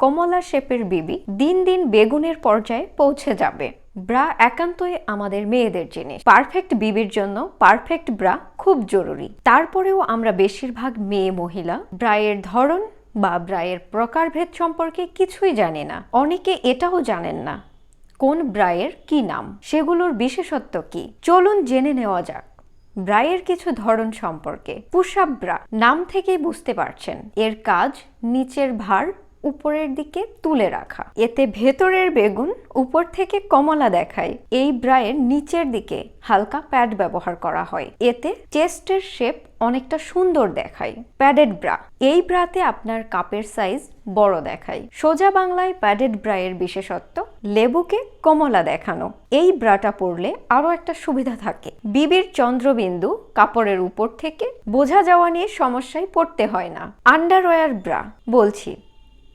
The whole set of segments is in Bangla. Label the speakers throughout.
Speaker 1: কমলা শেপের বিবি দিন দিন বেগুনের পর্যায়ে পৌঁছে যাবে। ব্রা একান্তই আমাদের মেয়েদের জিনিস। পারফেক্ট বিবির জন্য পারফেক্ট ব্রা খুব জরুরি। তারপরেও আমরা বেশিরভাগ মেয়ে মহিলা, ব্রায়ের ধরন বা ব্রায়ের প্রকারভেদ সম্পর্কে কিছুই জানি না। অনেকে এটাও জানেন না কোন ব্রায়ের কি নাম, সেগুলোর বিশেষত্ব কি। চলুন জেনে নেওয়া যাক। ব্রায়ের কিছু ধরন সম্পর্কে। পুষাপ ব্রা নাম থেকেই বুঝতে পারছেন। এর কাজ, নিচের ভার উপরের দিকে তুলে রাখা। এতে ভেতরের বেগুন উপর থেকে কমলা দেখায়। এই ব্রায়ের নিচের দিকে হালকা প্যাড ব্যবহার করা হয়। এতে চেস্টের শেপ অনেকটা সুন্দর দেখায়। Padded bra. এই ব্রাতে আপনার কাপের সাইজ বড় দেখায়। সোজা বাংলায় প্যাডেড ব্রায়ের বিশেষত্ব, লেবুকে কমলা দেখানো। এই ব্রাটা পরলে আরও একটা সুবিধা থাকে। বিবির চন্দ্রবিন্দু কাপড়ের উপর থেকে বোঝা যাওয়া নিয়ে সমস্যায় পড়তে হয় না। Underwear bra. বলছি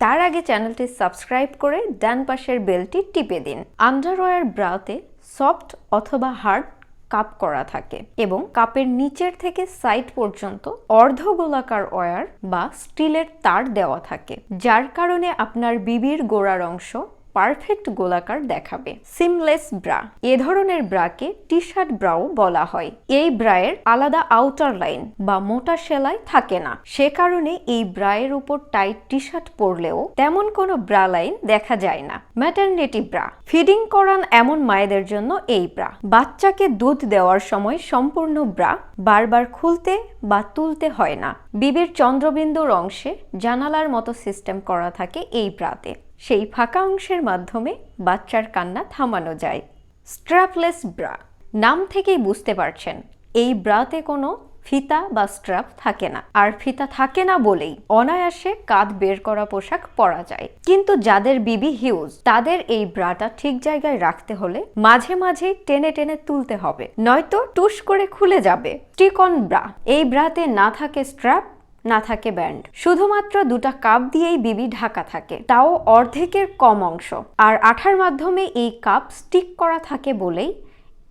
Speaker 1: তার আগে চ্যানেলটি সাবস্ক্রাইব করে ডান পাশের বেলটি টিপে দিন। আন্ডারওয়্যার ব্রাউতে সফট অথবা হার্ড কাপ করা থাকে এবং কাপের নিচের থেকে সাইড পর্যন্ত অর্ধ গোলাকার ওয়ার বা স্টিলের তার দেওয়া থাকে, যার কারণে আপনার বিবির গোড়ার অংশ পারফেক্ট গোলাকার দেখাবে। সিমলেস ব্রা এ ধরনের ব্রাকে টি শার্ট ব্রাও বলা হয়। এই ব্রায়ের আলাদা আউটার লাইন বা মোটা সেলাই থাকে না। সে কারণে এই ব্রায়ের উপর টাইট টি শার্ট পরলেও তেমন কোনো ব্রা লাইন দেখা যায় না। ম্যাটারনিটি ব্রা ফিডিং করান এমন মায়েদের জন্য এই ব্রা বাচ্চাকে দুধ দেওয়ার সময় সম্পূর্ণ ব্রা বারবার খুলতে বা তুলতে হয় না। বিবির চন্দ্রবিন্দুর অংশে জানালার মতো সিস্টেম করা থাকে এই ব্রাতে সেই ফাঁকা অংশের মাধ্যমে বাচ্চার কান্না থামানো যায়। Strapless bra. নাম থেকেই বুঝতে পারছেন, এই ব্রাতে কোনো ফিতা বা স্ট্র্যাপ থাকে না। আর ফিতা থাকে না বলেই অনায়াসে কাঁধ বের করা পোশাক পরা যায়। কিন্তু যাদের বিবি হিউজ, তাদের এই ব্রাটা ঠিক জায়গায় রাখতে হলে মাঝে মাঝে টেনে টেনে তুলতে হবে। নয়তো টুস করে খুলে যাবে। টিকন ব্রা। এই ব্রাতে না থাকে স্ট্র্যাপ না থাকে ব্যান্ড। শুধুমাত্র দুটা কাপ দিয়েই বিবি ঢাকা থাকে। তাও অর্ধেকের কম অংশ। আর আঠার মাধ্যমে এই কাপ স্টিক করা থাকে বলেই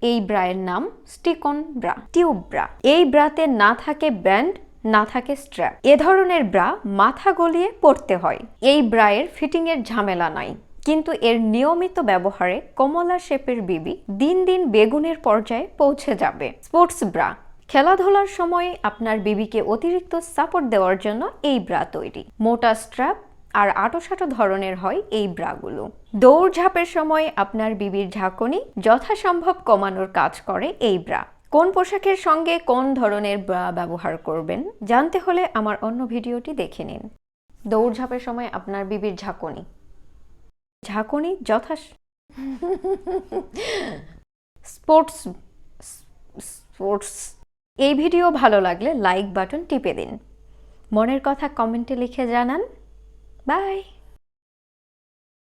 Speaker 1: এই ব্রায়ের নাম স্টিকন ব্রা, টিউব ব্রা। এই ব্রাতে না থাকে ব্যান্ড, না থাকে স্ট্র্যাপ। এ ধরনের ব্রা মাথা গলিয়ে পড়তে হয়। এই ব্রায়ের ফিটিংয়ের ঝামেলা নাই। কিন্তু এর নিয়মিত ব্যবহারে কমলা শেপের বিবি দিন দিন বেগুনের পর্যায়ে পৌঁছে যাবে। Sports bra. খেলাধুলার সময় আপনার বিবিকে অতিরিক্ত সাপোর্ট দেওয়ার জন্য এই ব্রা তৈরি। মোটা স্ট্র্যাপ আর আটোসাটো ধরনের হয় এই ব্রাগুলো। দৌড়ঝাঁপের সময় আপনার বিবির ঝাঁকুনি যথাসম্ভব কমানোর কাজ করে এই ব্রা। কোন পোশাকের সঙ্গে কোন ধরনের ব্রা ব্যবহার করবেন জানতে হলে আমার অন্য ভিডিওটি দেখে নিন। দৌড়ঝাঁপের সময় আপনার বিবির ঝাঁকুনি। ঝাঁকুনি যথা স্পোর্টস স্পোর্টস এই ভিডিও ভালো লাগলে লাইক বাটন টিপে দিন। মনের কথা কমেন্টে লিখে জানান। বাই